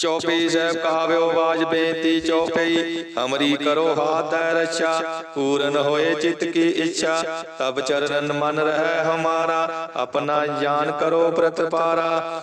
ਚੌਪਈ ਸਾਹਿਬ ਕਹਾਵਿਓ ਬਾਜ ਬੇਨਤੀ ਚੌਪਈ ਹਮਰੀ ਕਰੋ ਹਾਥ ਹੈ ਪੂਰਨ ਹੋਏ ਚਿਤ ਕੀ ਇੱਛਾ, ਤਬ ਚਰਨ ਮਨ ਰਹਿ ਹਮਾਰਾ, ਆਪਣਾ ਜਾਨ ਕਰੋ ਪ੍ਰਤਪਾਰਾ।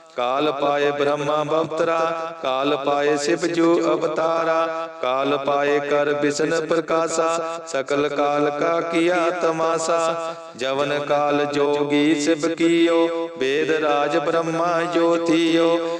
ਕਾਲ ਪਾਏ ਬ੍ਰਹਮਾ ਬਵਤਰਾ, ਕਾਲ ਪਾਏ ਸਿਵ ਜੋ ਅਵਤਾਰਾ, ਕਾਲ ਪਾਏ ਕਰ ਬਿਸ਼ਨ ਪ੍ਰਕਾਸ਼ਾ, ਸਕਲ ਕਾਲ ਕਾ ਕੀਆ ਤਮਾਸਾ, ਜਵਨ ਕਾਲ ਜੋਗੀ ਸਿਵ ਕੀਓ, ਵੇਦ ਰਾਜ ਬ੍ਰਹਮਾ ਜੋਤੀਓ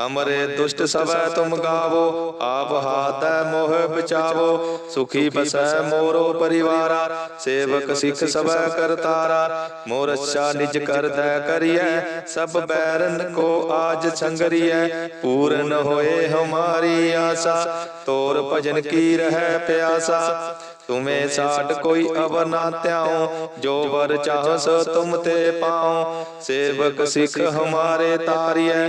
ਹਮਰੇ ਦੁਸ਼ਟ ਸਵੈ ਤੁਮ ਗਾਵੋ ਆਪ ਹਾਥ ਦੈ ਮੋਹ ਬਚਾਵੋ ਸੁਖੀ ਬਸੈ ਮੋਰੋ ਪਰਿਵਾਰਾ ਸੇਵਕ ਸਿੱਖ ਸਵੈ ਕਰਤਾਰਾ ਮੋਰ ਅੱਛਾ ਨਿਜ ਕਰਦੈ ਕਰੀਐ ਸਭ ਬੈਰਨ ਕੋ ਆਜ ਸੰਗਰੀਐ ਪੂਰਨ ਹੋਏ ਹਮਾਰੀ ਆਸਾ ਤੋਰ ਭਜਨ ਕੀ ਰਹਿ ਪਿਆਸਾ ਤੁਮੇ ਸਾਡ ਕੋਈ ਅਵਰ ਨਾ ਧਿਆਉ ਜੋ ਵਰ ਚਾਹੋ ਸੋ ਤੁਮ ਤੇ ਪਾਉ ਸੇਵਕ ਸਿੱਖ ਹਮਾਰੇ ਤਾਰੀਐ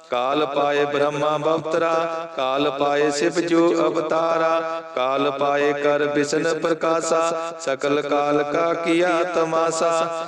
ਕਾਲ ਪਾਏ ਬ੍ਰਹਮਾ ਬਵਤਰਾ, ਕਾਲ ਪਾਏ ਸਿਵ ਜੋ ਅਵਤਾਰਾ, ਕਾਲ ਪਾਏ ਕਰ ਬਿਸ਼ਨ ਪ੍ਰਕਾਸ਼ਾ, ਸਕਲ ਕਾਲ ਕਾ ਕੀਆ ਤਮਾਸਾ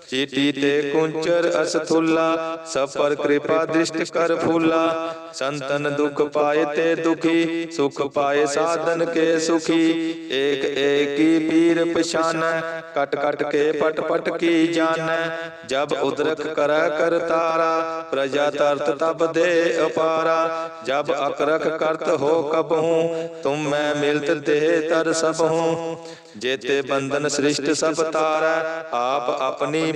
ਚੀਟੀ ਤੇ ਕੁੰਚਰ ਅਸਥੁਲਾ ਸਭ ਪਰ ਕਿਰਪਾ ਦ੍ਰਿਸ਼ਟ ਕਰ ਫੂਲਾ। ਸੰਤਨ ਦੁਖ ਪਾਏ ਤੇ ਦੁਖੀ, ਸੁਖ ਪਾਏ ਸਾਧਨ ਕੇ ਸੁਖੀ। ਏਕ ਏਕੀ ਪੀਰ ਪਛਾਨੈ, ਕਟ ਕਟ ਕੇ ਪਟ ਪਟ ਕੀ ਜਾਣੈ। ਜਬ ਉਦਰਕ ਕਰੈ ਕਰਤਾਰਾ ਪ੍ਰਜਾ ਤਰਤ ਤਬ ਦੇ ਅਪਾਰਾ। ਜਬ ਅਕਰਖ ਕਰਤ ਹੋ ਕਬਹੂ ਤੁਮ ਮੈਂ ਮਿਲਤ ਦੇਹ ਤਰ ਸਭ ਹੂੰ। ਜੇਤੇ ਬੰਧਨ ਸ੍ਰਿਸ਼ਟ ਸਭ ਤਾਰੈ, ਆਪ ਆਪਣੀ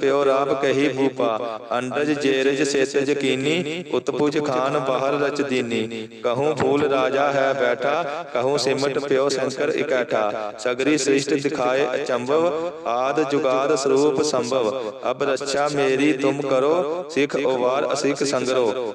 ਪਿਓ ਰਾਮ ਕਹੀ ਭੂਪਾ। ਅੰਡਜ ਜੇਰਜ ਸੇਤ ਯਕੀਨੀ ਉਤਪੁਜ ਖਾਨ ਬਾਹਰ ਰਚ ਦੀਨੀ। ਕਹੂੰ ਫੂਲ ਰਾਜਾ ਹੈ ਬੈਠਾ। ਕਹੂੰ ਸਿਮਟ ਪਿਓ ਸ਼ੰਕਰ ਇਕੱਠਾ। ਸਗਰੀ ਸ੍ਰਿਸ਼ਟ ਦਿਖਾਏ ਅਚੰਭਵ ਆਦ ਜੁਗਾਦ ਸਰੂਪ ਸੰਭਵ। ਅਬ ਰੱਛਾ ਮੇਰੀ ਤੁਮ ਕਰੋ ਸਿਖ ਉਵਾਰ ਅਸਿਖ ਸੰਗਰੋ।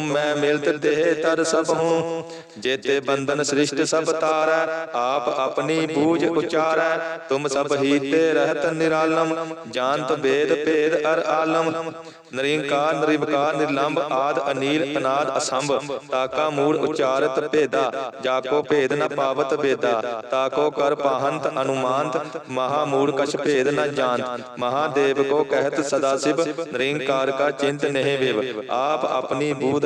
ਤੁਮ ਮੈਂ ਮਿਲਤ ਦੇਹ ਤਰ ਸਭ ਹੂੰ। ਜੇਤੇ ਬੰਧਨ ਸ੍ਰਿਸ਼ਟ ਸਭ ਤਾਰੈ, ਆਪ ਆਪਣੀ ਬੂਝ ਉਚਾਰੈ। ਤੁਮ ਸਭ ਹੀ ਤੇ ਰਹਿਤ ਨਿਰਾਲਮ, ਜਾਣਤ ਭੇਦ ਭੇਦ ਅਰ ਆਲਮ। ਨਰਿੰਕਾਰ ਨਿਰਵਕਾਰ ਨਿਰਲੰਭ ਆਦ ਅਨੀਲ ਅਨਾਦ ਅਸੰਭ। ਤਾਕਾ ਮੂੜ ਉਚਾਰਤ ਭੇਦਾ ਜਾ ਕੋ ਭੇਦ ਨ ਪਾਵਤ ਬੇਦਾ ਤਾਕੋ ਕਰ ਪਾਹੰਤ ਅਨੁਮਾਨਤ, ਮਹਾ ਮੂੜ ਕਛ ਭੇਦ ਨ ਜਾਣਤ। ਮਹਾਦੇਵ ਕੋ ਕਹਿਤ ਸਦਾ ਸਿਵ, ਨਿਰੰਕਾਰ ਕਾ ਚਿੰਤ ਨਹੀਂ ਵੇਵ। ਆਪ ਆਪਣੀ ਬੂਧ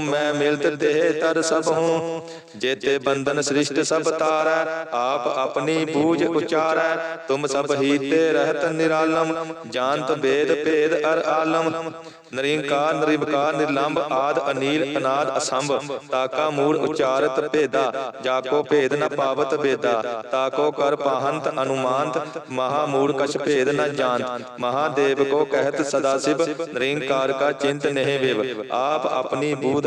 ਮੈਂ ਮਿਲਤ ਦੇਹ ਤਰ ਸਭ ਹੂੰ। ਜੇਤੇ ਬੰਧਨ ਸ੍ਰਿਸ਼ਟ ਸਭ ਤਾਰੈ, ਆਪ ਆਪਣੀ ਬੂਝ ਉਚਾਰੈ। ਤੁਮ ਸਭ ਹੀ ਤੇ ਰਹਿਤ ਨਿਰਾਲਮ, ਜਾਣਤ ਵੇਦ ਭੇਦ ਅਰ ਆਲਮ। ਨਰਿੰਕਾਰ ਨਿਰਵਕਾਰ ਨਿਰਲੰਭ ਆਦ ਅਨੀਲ ਅਨਾਦ ਅਸੰਭ। ਤਾਕਾ ਮੂੜ ਉਚਾਰਤ ਭੇਦਾ, ਜਾਕੋ ਭੇਦ ਨ ਪਾਵਤ ਵੇਦਾ ਤਾਕੋ ਕਰ ਪਾਹੰਤ ਅਨੁਮਾਨਤ, ਮਹਾ ਮੂੜ ਕਛ ਭੇਦ ਨ ਜਾਣਤ। ਮਹਾਦੇਵ ਕੋ ਕਹਿਤ ਸਦਾ ਸਿਵ, ਨਿਰੰਕਾਰ ਕਾ ਚਿੰਤ ਨਹਿ ਵਿਵ। ਆਪ ਆਪਣੀ ਬੂਧ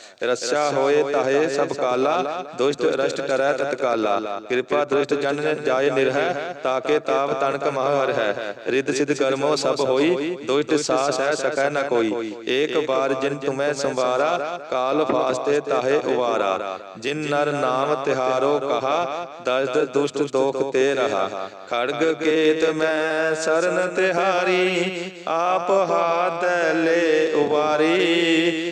ਰਸਾ ਹੋਏ ਤਾਹੇ ਸਭ ਕਾਲਾ, ਦੁਸ਼ਟ ਰਸ਼ਟ ਕਰੈ ਤਤਕਾਲਾ ਕਿਰਪਾ ਦ੍ਰਿਸ਼ਟ ਜਨ ਜਾਏ ਨਿਰਹਿ, ਤਾਕੇ ਤਾਪ ਤਣਕ ਮਹ ਹੈ ਰਿੱਧ ਸਿਧ ਕਰਮੋ ਸਭ ਹੋਈ, ਦੁਸ਼ਟ ਸਾਸ ਹੈ ਸਕੈ ਨ ਕੋਈ। ਏਕ ਬਾਰ ਜਿਨ ਤੁਮੈ ਸੰਵਾਰਾ, ਕਾਲ ਫਾਸਤੇ ਤਾਹੇ ਉਵਾਰਾ। ਜਿਨ ਨਰ ਨਾਮ ਤਿਹਾਰੋ ਕਹਾ ਦਰਦ ਦੁਸ਼ਟ ਦੋਖ ਤੇ ਰਹਾ। ਖੜਗ ਕੇਤ ਮੈਂ ਸਰਨ ਤਿਹਾਰੀ, ਆਪ ਹਾਥ ਲੈ ਉਵਾਰੀ।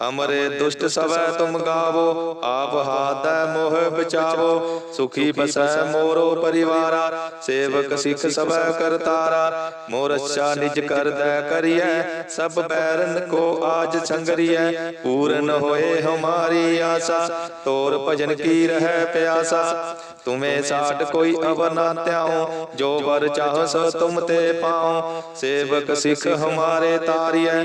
ਅਮਰੇ ਦੁਸ਼ਟ ਸਵੈ ਤੁਮ ਗਾਵੋ, ਆਪ ਹਾਥ ਮੋਹ ਬਚਾਵੋ। ਸੁਖੀ ਬਸੈ ਮੋਰੋ ਪਰਿਵਾਰਾ, ਸੇਵਕ ਸਿੱਖ ਸਵੈ ਕਰਤਾਰਾ ਮੋਰ ਅੱਛਾ ਨਿਜ ਕਰਦੈ ਕਰੀਐ, ਸਭ ਬੈਰਨ ਕੋ ਆਜ ਸੰਗਰੀਐ। ਪੂਰਨ ਹੋਏ ਹਮਾਰੀ ਆਸਾ, ਤੋਰ ਭਜਨ ਕੀ ਰਹਿ ਪਿਆਸਾ। ਤੁਮੇ ਸਾਟ ਕੋਈ ਅਵਰ ਨਾ ਧਿਆਉ, ਜੋ ਵਰ ਚਾਹੋ ਸੋ ਤੁਮ ਤੇ ਪਾਉ। ਸੇਵਕ ਸਿੱਖ ਹਮਾਰੇ ਤਾਰੀਐ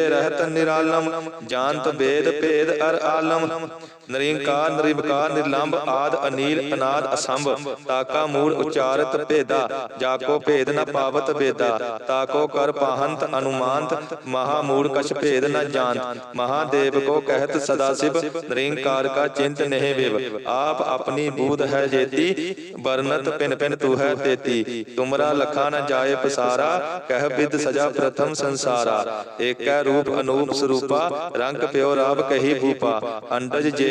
ਰਹਿਤ ਨਿਰਾਲਮ ਜਾਨਤ ਭੇਦ ਭੇਦ ਅਰ ਆਲਮ। ਨਰਿੰਕਾਰ ਨਿਰਵਿਕਾਰ ਨਿਰਲੰਭ ਆਦ, ਅਨੀਲ, ਅਨਾਦ, ਅਸੰਭ। ਤਾਕਾ ਮੂਲ ਉਚਾਰਤ ਭੇਦਾ, ਜਾਕੋ ਭੇਦ ਨ ਪਾਵਤ ਵੇਦਾ। ਤਾਕੋ ਕਰ ਪਾਹੰਤ ਅਨੁਮਾਨਤ, ਮਹਾ ਮੂਲ ਕਛ ਭੇਦ ਨ ਜਾਣਤ। ਮਹਾਦੇਵ ਕੋ ਕਹਿਤ ਸਦਾ ਸਿਵ ਨਿਰੰਕਾਰ ਕਾ ਚਿੰਤ ਨਹਿ ਵੇਵ। ਆਪ ਆਪਣੀ ਬੂਧ ਹੈ ਜੇਤੀ, ਵਰਨਤ ਪਿਨ ਪਿਨ ਤੂ ਹੈ ਤੇਤੀ। ਤੁਮਰਾ ਲਖਾ ਨ ਜਾਏ ਪਸਾਰਾ, ਕਹਿ ਬਿਦ ਸਜਾ ਪ੍ਰਥਮ ਸੰਸਾਰਾ। ਏਕੈ ਰੂਪ ਅਨੂਪ ਸਰੂਪਾ, ਰੰਗ ਪਿਓ ਰਾਬ ਕਹੀ ਭੂਪਾ। ਅੰਡਜ ਜੇ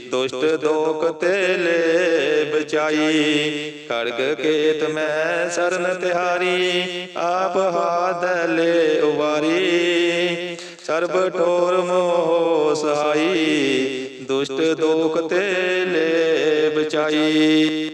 ਦੁਸ਼ਟ ਦੋਖ ਤੇ ਲੈ ਬਚਾਈ। ਖੜਗ ਕੇਤ ਮੈਂ ਸਰਨ ਤਿਹਾਰੀ, ਆਪ ਹਾਥ ਉਵਾਰੀ। ਸਰਬ ਠੋਰ ਮੋਹ ਸਹਾਈ, ਦੁਸ਼ਟ ਦੋਖ ਤੇ ਲੈ ਬਚਾਈ।